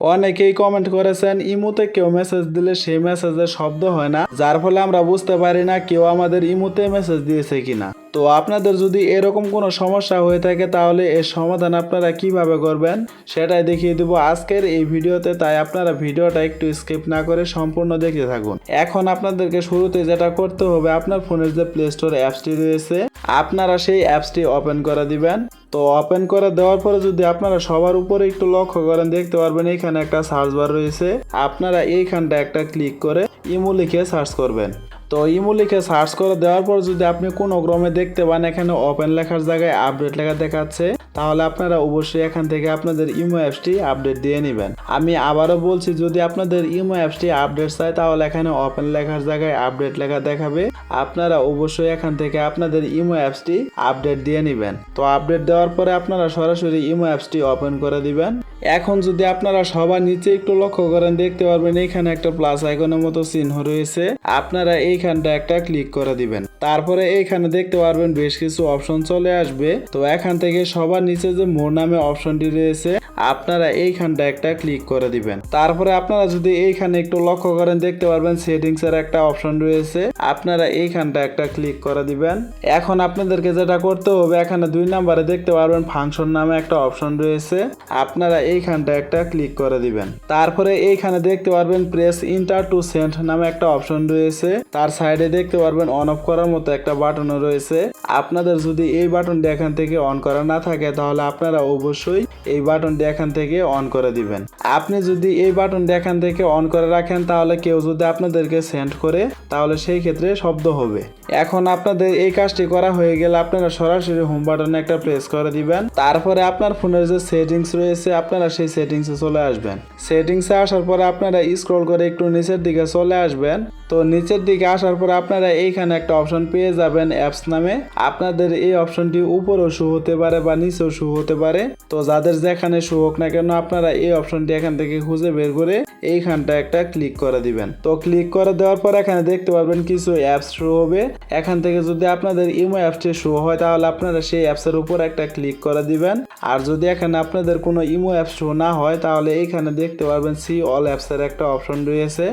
অনেকেই কমেন্ট করেছেন, ইমুতে কেউ মেসেজ দিলে সেই মেসেজের শব্দ হয় না, যার ফলে আমরা বুঝতে পারি না কেউ আমাদের ইমুতে মেসেজ দিয়েছে কিনা। তো আপনাদের যদি এরকম কোনো সমস্যা হয়ে থাকে তাহলে এর সমাধান আপনারা কীভাবে করবেন সেটাই দেখিয়ে দেবো আজকের এই ভিডিওতে। তাই আপনারা ভিডিওটা একটু স্কিপ না করে সম্পূর্ণ দেখতে থাকুন। এখন আপনাদেরকে শুরুতে যেটা করতে হবে, আপনার ফোনের যে প্লে স্টোর অ্যাপসটি রয়েছে, আপনারা সেই অ্যাপসটি ওপেন করে দিবেন। তো ওপেন করে দেওয়ার পরে যদি আপনারা সবার উপরে একটু লক্ষ্য করেন, দেখতে পারবেন এখানে একটা সার্চ বার রয়েছে। আপনারা এইখানটা একটা ক্লিক করে ইমো লিখে সার্চ করবেন। তো ইমো লিখে সার্চ করে দেওয়ার পর যদি আপনি কোনো ক্রমে দেখতে পান, এখানে ওপেন লেখার জায়গায় আপডেট লেখা দেখাচ্ছে, তাহলে আপনারা অবশ্যই এখান থেকে আপনাদের ইমো অ্যাপসটি আপডেট দিয়ে নেবেন। আমি আবারও বলছি, যদি আপনাদের ইমো অ্যাপসটি আপডেট চাই তাহলে এখানে ওপেন লেখার জায়গায় আপডেট লেখা দেখাবে। আপনারা অবশ্যই এখান থেকে আপনাদের ইমো অ্যাপসটি আপডেট দিয়ে নেবেন। তো আপডেট দেওয়ার পরে আপনারা সরাসরি ইমো অ্যাপসটি ওপেন করে দিবেন। এখন যদি আপনারা সবার নিচে একটু লক্ষ্য করেন, দেখতে পারবেন এখানে একটা প্লাস আইকনের মতো চিহ্ন রয়েছে। আপনারা এইখানটা একটা ক্লিক করে দিবেন। তারপরে এইখানে দেখতে পারবেন বেশ কিছু অপশন চলে আসবে। তো এখান থেকে সবার নিচে যে মোর নামে অপশনটি রয়েছে আপনারা এইখানটা একটা ক্লিক করে দিবেন। তারপরে আপনারা যদি এইখানে একটু লক্ষ্য করেন, দেখতে পারবেন সেটিংস এর একটা অপশন রয়েছে। আপনারা এইখানটা একটা ক্লিক করে দিবেন। এখন আপনাদেরকে যেটা করতে হবে, এখানে দুই নাম্বারে দেখতে পারবেন ফাংশন নামে একটা অপশন রয়েছে। আপনারা এইখানটা একটা ক্লিক করে দিবেন। তারপরে এইখানে দেখতে পারবেন প্রেস ইন্টার টু সেন্ট নামে একটা অপশন রয়েছে। তার সাইডে দেখতে পারবেন অন অফ করার মতো একটা বাটনও রয়েছে। আপনাদের যদি এই বাটনটি এখান থেকে অন করা না থাকে, তাহলে আপনারা অবশ্যই এই বাটনটি এখান থেকে অন করে দিবেন। আপনি যদি এই বাটনটি এখান থেকে অন করে রাখেন, তাহলে কেউ যদি আপনাদেরকে সেন্ড করে, তাহলে সেই ক্ষেত্রে শব্দ হবে। এখন আপনাদের এই কাজটি করা হয়ে গেলে আপনারা সরাসরি হোম বাটনে একটা প্রেস করে দিবেন। তারপরে আপনার ফোনের যে সেটিংস রয়েছে, আপনারা সেই সেটিংসে চলে আসবেন। সেটিংসে আসার পরে আপনারা স্ক্রল করে একটু নিচের দিকে চলে আসবেন। তো নিচের দিকে আসার পর আপনারা এইখানে একটা অপশন পেয়ে যাবেন অ্যাপস নামে। আপনাদের এই অপশনটি উপরেও শু হতে পারে বা নিচেও শু হতে পারে। তো যাদের যেখানে শু হোক না কেন আপনারা এই অপশনটি এখান থেকে খুঁজে বের করে এইখানটা একটা ক্লিক করে দিবেন। তো ক্লিক করে দেওয়ার পর এখানে দেখতে পারবেন কিছু অ্যাপস শো হবে। এখান থেকে যদি আপনাদের ইমো অ্যাপসটি শো হয়, তাহলে আপনারা সেই অ্যাপসের উপর একটা ক্লিক করে দিবেন। আর যদি এখানে আপনাদের কোনো ইমো অ্যাপস শো না হয়, তাহলে এইখানে দেখতে পারবেন সি অল অ্যাপসের একটা অপশন রয়েছে।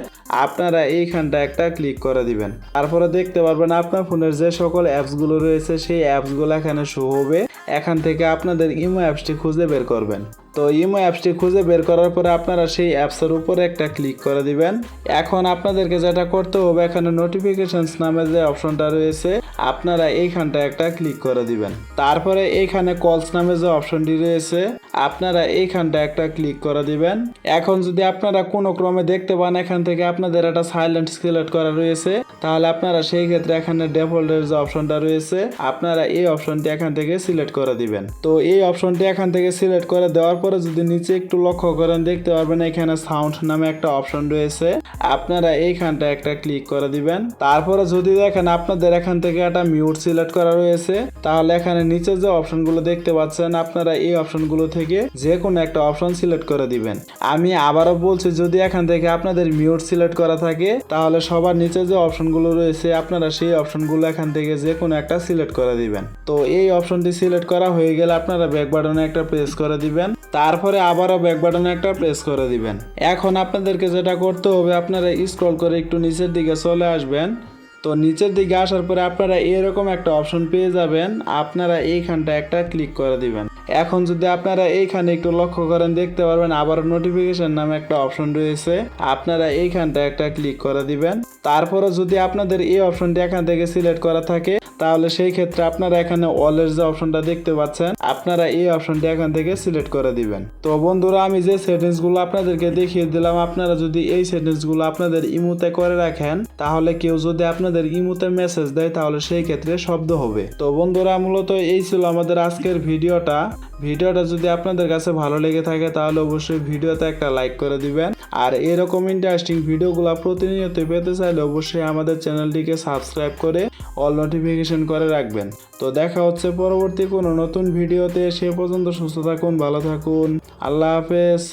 আপনারা এইখানটা একটা ক্লিক করে দিবেন। তারপরে দেখতে পারবেন আপনার ফোনের যে সকল অ্যাপসগুলো রয়েছে, সেই অ্যাপসগুলো এখানে শো হবে। এখান থেকে আপনাদের ইমো অ্যাপসটি খুঁজে বের করবেন। তো ইমো অ্যাপসটি খুঁজে বের করার পরে আপনারা সেই অ্যাপসের উপরে একটা ক্লিক করে দিবেন। এখন আপনাদেরকে যেটা করতে হবে, এখানে নোটিফিকেশনস নামে যে অপশনটা রয়েছে, আপনারা এইখানটা একটা ক্লিক করে দিবেন। তারপরে এইখানে কলস নামে যে অপশনটি রয়েছে আপনারা এইখানটা একটা ক্লিক করে দিবেন। এখন যদি আপনারা কোনো ক্রমে দেখতে পান, এখান থেকে আপনাদের একটা সাইলেন্ট সিলেক্ট করা রয়েছে। তাহলে আপনারা সেই ক্ষেত্রে এখানে ডিফল্টের যে অপশনটা রয়েছে, আপনারা এই অপশনটি এখান থেকে সিলেক্ট করে দিবেন। তো এই অপশনটি এখান থেকে সিলেক্ট করে দেওয়ার পরে যদি নিচে একটু লক্ষ্য করেন, দেখতে পারবেন এখানে সাউন্ড নামে একটা অপশন রয়েছে। আপনারা এইখানটা একটা ক্লিক করে দিবেন। তারপরে যদি দেখেন আপনাদের এখান থেকে একটা মিউট সিলেক্ট করা রয়েছে, তাহলে এখানে নিচে যে অপশনগুলো দেখতে পাচ্ছেন, আপনারা এই অপশনগুলো থেকে যে কোনো একটা অপশন সিলেক্ট করে দিবেন। আমি আবারও বলছি, যদি এখান থেকে আপনাদের মিউট সিলেক্ট করা থাকে, তাহলে সবার নিচে যে অপশনগুলো রয়েছে, আপনারা সেই অপশনগুলো এখান থেকে যে কোনো একটা সিলেক্ট করে দিবেন। তো এই অপশনটি সিলেক্ট করা হয়ে গেলে আপনারা ব্যাক বাটনে একটা প্রেস করে দিবেন। তারপরে আবারও ব্যাক বাটনে একটা প্রেস করে দিবেন। এখন আপনাদেরকে যেটা করতে হবে, আপনারা স্ক্রল করে একটু নিচের দিকে চলে আসবেন। তো নিচের দিকে আসার পরে আপনারা এরকম একটা অপশন পেয়ে যাবেন। আপনারা এইখানটা একটা ক্লিক করে দিবেন। এখন যদি আপনারা এইখানে একটু লক্ষ্য করেন, দেখতে পারবেন আবার নোটিফিকেশন নামে একটা অপশন রয়েছে। আপনারা এইখানটা একটা ক্লিক করে দিবেন। তারপরে যদি আপনাদের এই অপশনটি এখান থেকে সিলেক্ট করা থাকে তাহলে সেই ক্ষেত্রে আপনারা এখানে অলের যে অপশনটা দেখতে পাচ্ছেন, আপনারা এই অপশনটি এখান থেকে সিলেক্ট করে দিবেন। তো বন্ধুরা, আমি যে সেটিংসগুলো আপনাদেরকে দেখিয়ে দিলাম, আপনারা যদি এই সেটিংসগুলো আপনাদের ইমুতে করে রাখেন, তাহলে কেউ যদি আপনাদের ইমুতে মেসেজ দেয়, তাহলে সেই ক্ষেত্রে শব্দ হবে। তো বন্ধুরা, মূলত এই ছিল আমাদের আজকের ভিডিওটা। ভিডিওটা যদি আপনাদের কাছে ভালো লেগে থাকে, তাহলে অবশ্যই ভিডিওতে একটা লাইক করে দিবেন। আর এরকম ইন্টারেস্টিং ভিডিওগুলো প্রতিনিয়ত পেতে চাইলে অবশ্যই আমাদের চ্যানেলটিকে সাবস্ক্রাইব করে অল নোটিফিকেশন করে রাখবেন। তো দেখা হচ্ছে পরবর্তী কোনো নতুন ভিডিওতে, সে পর্যন্ত সুস্থ থাকুন, ভালো থাকুন। আল্লাহ হাফেজ।